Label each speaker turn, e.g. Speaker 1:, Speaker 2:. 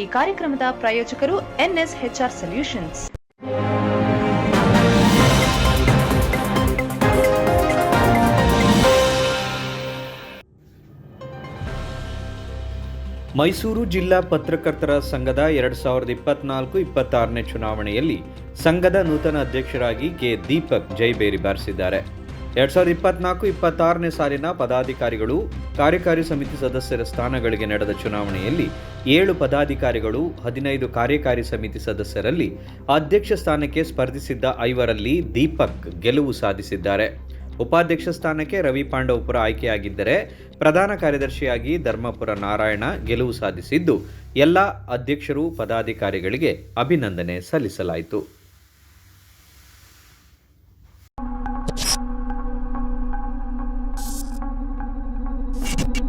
Speaker 1: ಈ ಕಾರ್ಯಕ್ರಮದ ಪ್ರಾಯೋಜಕರು ಎನ್ಎಸ್ಎಚ್ಆರ್ ಸೊಲ್ಯೂಷನ್ಸ್.
Speaker 2: ಮೈಸೂರು ಜಿಲ್ಲಾ ಪತ್ರಕರ್ತರ ಸಂಘದ ಎರಡು ಸಾವಿರದ ಇಪ್ಪತ್ನಾಲ್ಕು ಇಪ್ಪತ್ತಾರನೇ ಚುನಾವಣೆಯಲ್ಲಿ ಸಂಘದ ನೂತನ ಅಧ್ಯಕ್ಷರಾಗಿ ಕೆ ದೀಪಕ್ ಜೈಬೇರಿ ಬಾರಿಸಿದ್ದಾರೆ. ಎರಡು ಸಾವಿರದ ಇಪ್ಪತ್ನಾಲ್ಕು ಇಪ್ಪತ್ತಾರನೇ ಸಾಲಿನ ಪದಾಧಿಕಾರಿಗಳು, ಕಾರ್ಯಕಾರಿ ಸಮಿತಿ ಸದಸ್ಯರ ಸ್ಥಾನಗಳಿಗೆ ನಡೆದ ಚುನಾವಣೆಯಲ್ಲಿ ಏಳು ಪದಾಧಿಕಾರಿಗಳು, ಹದಿನೈದು ಕಾರ್ಯಕಾರಿ ಸಮಿತಿ ಸದಸ್ಯರಲ್ಲಿ ಅಧ್ಯಕ್ಷ ಸ್ಥಾನಕ್ಕೆ ಸ್ಪರ್ಧಿಸಿದ್ದ ಐವರಲ್ಲಿ ದೀಪಕ್ ಗೆಲುವು ಸಾಧಿಸಿದ್ದಾರೆ. ಉಪಾಧ್ಯಕ್ಷ ಸ್ಥಾನಕ್ಕೆ ರವಿ ಪಾಂಡವಪುರ ಆಯ್ಕೆಯಾಗಿದ್ದರೆ ಪ್ರಧಾನ ಕಾರ್ಯದರ್ಶಿಯಾಗಿ ಧರ್ಮಪುರ ನಾರಾಯಣ ಗೆಲುವು ಸಾಧಿಸಿದ್ದು, ಎಲ್ಲ ಅಧ್ಯಕ್ಷರು ಪದಾಧಿಕಾರಿಗಳಿಗೆ ಅಭಿನಂದನೆ ಸಲ್ಲಿಸಲಾಯಿತು.